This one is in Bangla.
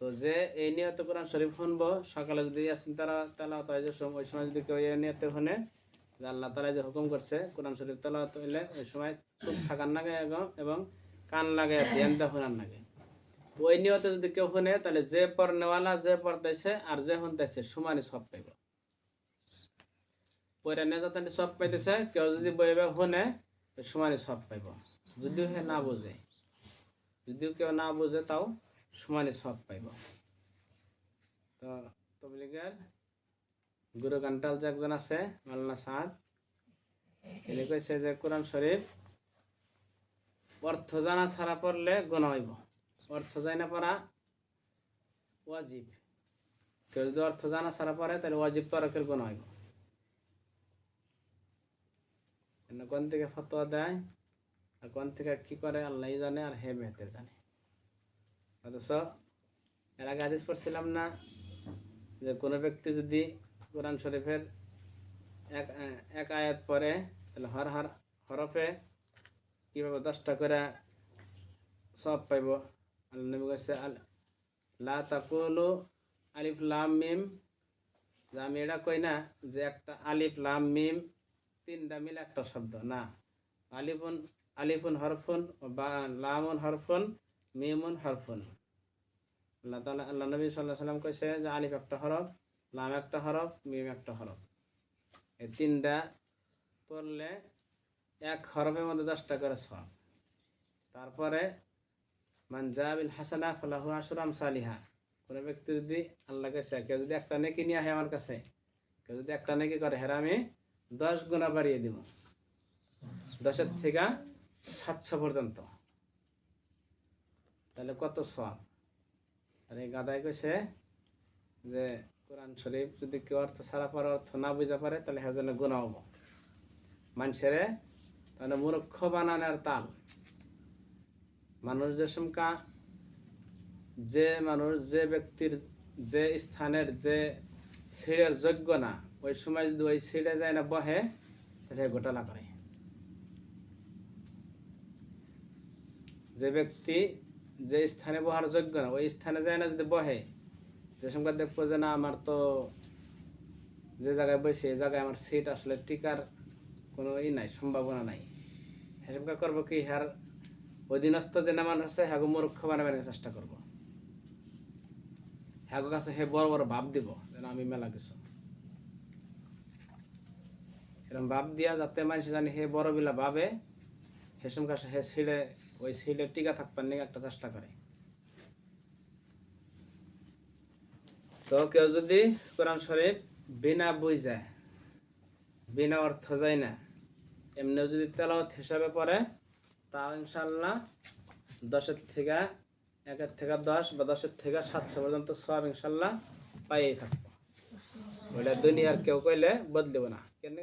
তো যে এই নিয়তে কোরআন শরীফ শুনব, সকালে যদি আসেন তারা তালা যে ওই সময় যদি কেউ এই নিয়তে শুনে, যে আল্লাহ তালা যে হুকুম করছে, কোরআন শরীফ তালা হইলে ওই সময় চুপ থাকার লাগে এবং কান লাগে ধ্যান শোনার লাগে ওই নিয়তে যদি কেউ শুনে, তাহলে যে পর নেওয়ালা যে পড়তেছে আর যে শুনতেছে সমানই সব পাইব। পরে নেজাতানি সব পাইতেছে, কেউ যদি বইবে শুনে, সমানই সব পাইব। যদিও সে না বুঝে। যদিও কেউ না বুঝে তাও সমানই সব পাইব। তো তবলিগের গুরু গান্টাল যে একজন আছে মাল্লা সাদ তিনি কইছে যে, কোরআন শরীফ অর্থ জানা ছাড়া পড়লে গোনা হইব। অর্থ জানি না পড়া ওয়াজিব। কেউ যদি অর্থ জানা ছাড়া পড়ে, তাহলে ওয়াজিব তরকের গোনা হইব। কোন থেকে ফতোয়া দেয় আর কোন থেকে কি করে আল্লাহ জানে আর হে বেহতের জানে। অথচ এর আগে আদেশ পড়ছিলাম না যে কোনো ব্যক্তি যদি কোরআন শরীফের এক এক আয়াত পরে তাহলে হর হর, হরফে কীভাবে দশটা করে সব পাইব? আল্লাহ কাছে লা তাকুলু আলিফ লাম মিম। যে আমি এটা কই না যে একটা আলিফ লাম মিম, তিনটা মিলে একটা শব্দ, না। আলিফুন আলিফুন হরফুন বা লামুন হরফুন মিমুন হরফুন। আল্লাহ তালা আল্লাহ নবী সাল্লাহ সাল্লাম কইছে যে আলিফ একটা হরফ, লাম একটা হরফ, মিম একটা হরফ। এই তিনটা পড়লে এক হরফের মধ্যে দশটা করে সব তারপরে, মান জাবিল হাসানা ফলাহু আসরাম সালিহা। কোনো ব্যক্তি যদি আল্লাহ কাছে, কেউ যদি একটা নেকি নিয়ে আসে আমার কাছে, কেউ যদি একটা নেকি করে, হেরা আমি দশ গুণা বাড়িয়ে দিব। দশের থেকে সাতশো পর্যন্ত। তাহলে কত সব আর এই গাদায় কইছে যে কোরআন শরীফ যদি কেউ অর্থ ছাড়া পারে, অর্থ না বুঝা পারে, তাহলে হ্যাঁ যেন গুণা হব। মানুষেরে তাহলে মূর্খ বানানোর তাল। মানুষ যে সমকা, যে মানুষ যে ব্যক্তির যে স্থানের যে সিঁড়ের যোগ্য না, ওই সময় যদি ওই সিঁড়ে যায় না বহে, তাহলে ঘোটালা করে। যে ব্যক্তি যে স্থানে বহার যোগ্য না, ওই স্থানে যায় না যদি বহে, যে সময় দেখব যে না, আমার তো যে জায়গায় বসে এই জায়গায় আমার সিট আসলে টিকার কোনো ই নাই, সম্ভাবনা নাই। হেসবকা করব কি হ্যার অধীনস্থ যে নামান আছে হ্যাগো মূর্খ বানাবার চেষ্টা করব। হ্যাগো কাছে হে বড় বড় ভাব দিব, যেন আমি মেলা কিছু। এরকম ভাব দিয়া যাতে মানুষ জানি, হে বড় বিলা ভাবে হেসম কাছে হে ছিঁড়ে ওই ছিঁড়ে টিকা থাকবার নিয়ে একটা চেষ্টা করে। তো কেউ যদি কোরআন শরীফ বিনা বই যায় বিনা অর্থ যায় না, এমনিও যদি তেলাওয়াত হিসাবে পড়ে তা ইনশাল্লাহ দশের থেকে একের থেকে দশ বা দশের থেকে সাতশো পর্যন্ত সব ইনশাল্লাহ পাইয়েই থাকব। ওইটা দুনিয়ার কেউ কইলে বদলিব না। কেন